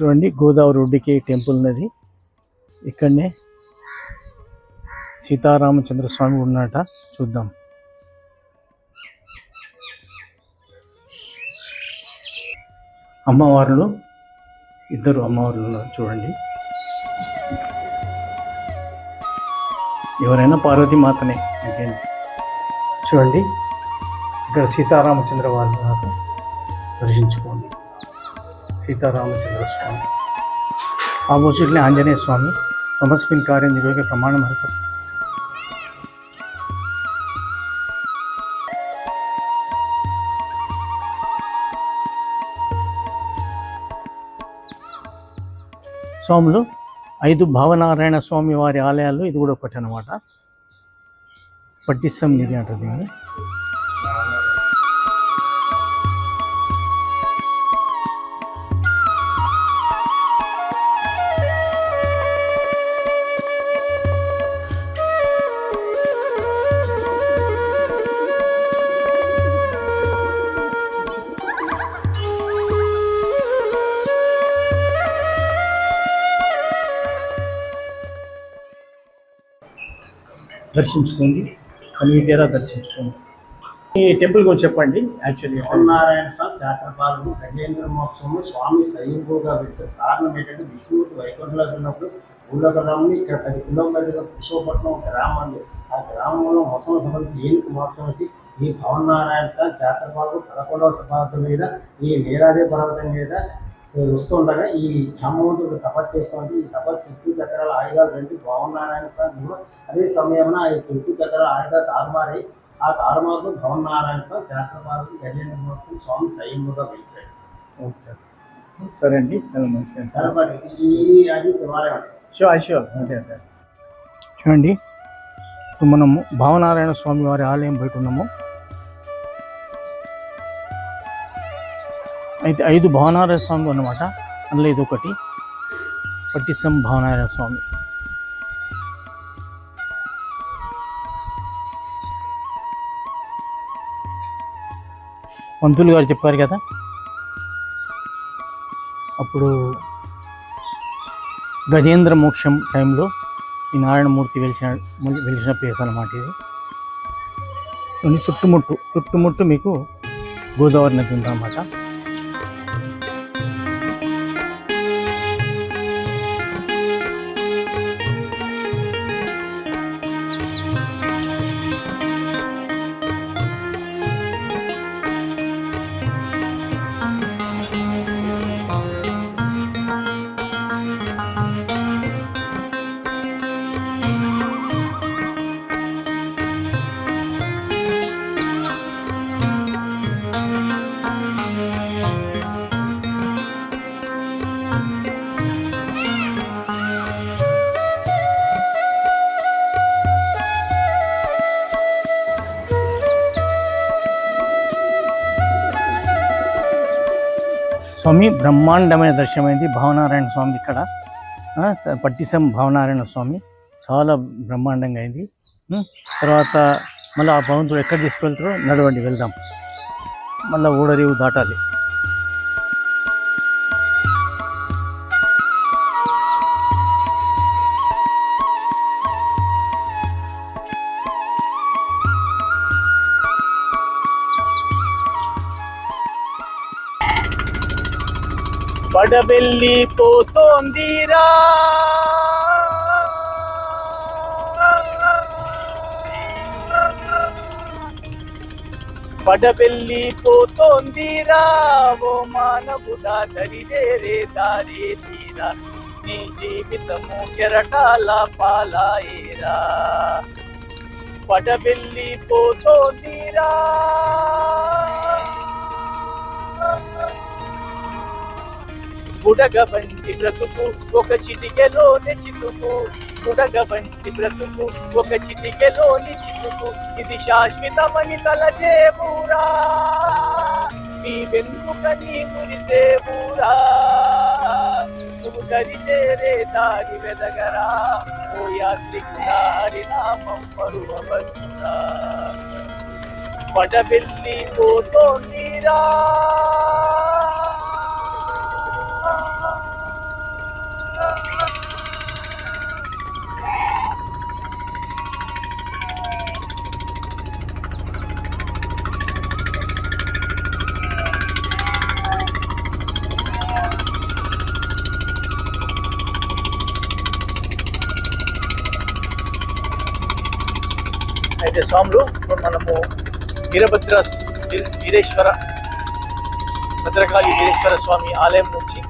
చూడండి గోదావరి ఒడ్డుకి టెంపుల్ ఉన్నది. ఇక్కడనే సీతారామచంద్ర స్వామి ఉన్నట చూద్దాం. అమ్మవారులు ఇద్దరు అమ్మవార్లు ఉన్నారు చూడండి. ఎవరైనా పార్వతి మాతనే ఇంకేం? చూడండి ఇక్కడ సీతారామచంద్ర వారు నాకు దర్శించుకోండి. సీతారామచంద్ర స్వామి ఆపోజిట్లీ ఆంజనేయ స్వామి. తమస్మిన్ కార్యం నిర్వహి ప్రమాణం హర్ష. స్వాములు ఐదు భావనారాయణ స్వామి వారి ఆలయాల్లో ఇది కూడా ఒకటి అనమాట పట్టిస్తాం నిధి అంటారు దీన్ని. దర్శించుకోండి. కనివితేరా దర్శించుకోండి. ఈ టెంపుల్ గురించి చెప్పండి. యాక్చువల్లీ నారాయణ స్వామి జాతర పాలన గజేంద్ర మహోత్సవం స్వామి స్వయంభూగా పిలిచారు కారణం ఏంటంటే విష్ణుమూర్తి వైకుంఠంలోకి ఉన్నప్పుడు భూలోకరాముని ఇక్కడ పది కిలోమీటర్ల కుశోపట్నం ఒక గ్రామం ఉంది. ఆ గ్రామంలో మొత్తం సంబంధించి ఏనుగు మహోత్సవంకి ఈ పవన్ నారాయణ స్వామి జాతర పాలన పదకొండవ శతాబ్దం మీద ఈ నీరాదే పర్వతం మీద వస్తుండగా ఈ హనుమంతుడు తపస్సు చేస్తుంటే ఈ తపస్సు చుట్టూ చక్రాల ఆయుధాలు రెండు పవన్ నారాయణ స్వామి కూడా అదే సమయంలో ఈ చుట్టూ చక్రాల ఆయుధాలు తారుమారై ఆ తారుమార్లు భవన్ నారాయణ స్వామి జాతరపాలకు గజేంద్ర మూర్తి స్వామి స్వయంగా పిలిచాడు ఓకే. సరే అండి ఈ అది శివాలయం షూర్ షూర్ చూడండి ఇప్పుడు మనము భావనారాయణ స్వామి వారి ఆలయం బయట ఉన్నాము. అయితే ఐదు భావనారాయణ స్వామి అన్నమాట. అందులో ఇది ఒకటి. పట్టిసం భావనారాయణ స్వామి. పంతులు గారు చెప్పారు కదా? అప్పుడు గజేంద్ర మోక్షం టైంలో ఈ నారాయణమూర్తి వెలిసిన వెలిసిన ప్లేస్ అనమాట ఇది. కొన్ని చుట్టుముట్టు చుట్టుముట్టు మీకు గోదావరి నది ఉందన్నమాట. స్వామి బ్రహ్మాండమైన దర్శనమైంది భావనారాయణ స్వామి ఇక్కడ. పట్టిసం భావనారాయణ స్వామి. చాలా బ్రహ్మాండంగా అయింది. తర్వాత మళ్ళీ ఆ భవంతుడు ఎక్కడ తీసుకెళ్తారో నడవండి వెళ్దాం. మళ్ళీ ఊడరేవు దాటాలి. పడబెల్లి పోతోందిరా. పడబెల్లి పోతోందిరా. ఓ మానవుడా దరిదేరే దారే తీరా. నీ జీవితము కెరటాల పాలాయిరా. పడబెల్లి పోతోందిరా బుడగబంటి బ్రతుకు ఒక చిటికెలోని చితుకు బుడగబంటి బ్రతుకు ఒక చిటికెలోని చితుకు ఇది శాశ్వతమని తలచేబూరా నీ వెనుక నీ మురిసేబూరా నువ్వు దరిచేరే దారి వెదగరా. ఓ యాత్రికుడా నామం పరువబడురా. పడబెల్లి పోతోందిరా అయితే స్వాములు ఇప్పుడు మనము వీరభద్ర వీరేశ్వర భద్రకాళి వీరేశ్వర స్వామి ఆలయం నుంచి